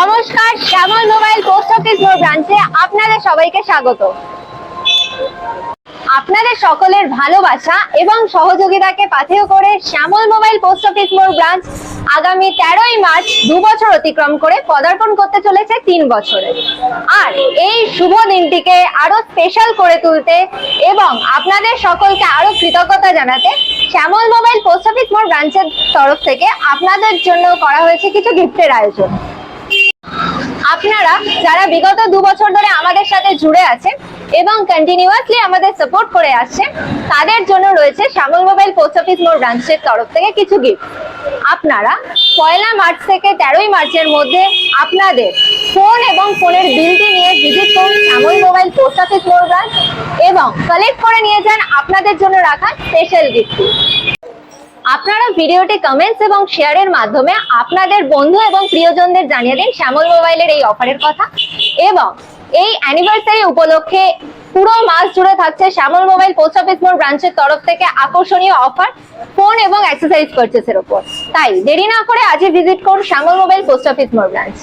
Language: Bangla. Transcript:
নমস্কার, শ্যামল মোবাইল পোস্ট অফিস ব্রাঞ্চে আপনাদের সবাইকে স্বাগত। আপনাদের সকলের ভালোবাসা এবং সহযোগিতাকে পাথেয় করে Shyamal mobile post office Mor branch আগামী তেরোই মার্চ দু বছর অতিক্রম করে পদার্পণ করতে চলেছে তিন বছরে। আর এই শুভ দিনটিকে আরও স্পেশাল করে তুলতে এবং আপনাদের সকলকে আরও কৃতজ্ঞতা জানাতে শ্যামল মোবাইল পোস্ট অফিস মোড় ব্রাঞ্চের তরফ থেকে আপনাদের জন্য করা হয়েছে কিছু গিফটের আয়োজন। আপনারা যারা বিগত দু বছর ধরে আমাদের সাথে জুড়ে আছেন এবং কন্টিনিউয়াসলি আমাদের সাপোর্ট করে আসছেন, তাদের জন্য রয়েছে শ্যামল মোবাইল পোস্ট অফিস মোড় ব্রাঞ্চের তরফ থেকে কিছু গিফট আপনারা পয়লা মার্চ থেকে তেরোই মার্চের মধ্যে আপনাদের ফোন এবং ফোনের বিলটি নিয়ে ভিজিট করুন Shyamal mobile post office Mor branch এবং কালেক্ট করে নিয়ে যান আপনাদের জন্য রাখা স্পেশাল গিফটটি আপনারা ভিডিওটি কমেন্টস এবং শেয়ারের মাধ্যমে আপনাদের বন্ধু এবং প্রিয়জনদের জানিয়ে দিন শ্যামল মোবাইলের এই অফারের কথা। এবং এই অ্যানিভার্সারি উপলক্ষে পুরো মাস জুড়ে থাকছে শ্যামল মোবাইল পোস্ট অফিস মোড় ব্রাঞ্চের তরফ থেকে আকর্ষণীয় অফার ফোন এবং অ্যাক্সেসরিজ পারচেসের উপর। তাই দেরি না করে আজই ভিজিট করুন Shyamal mobile post office Mor branch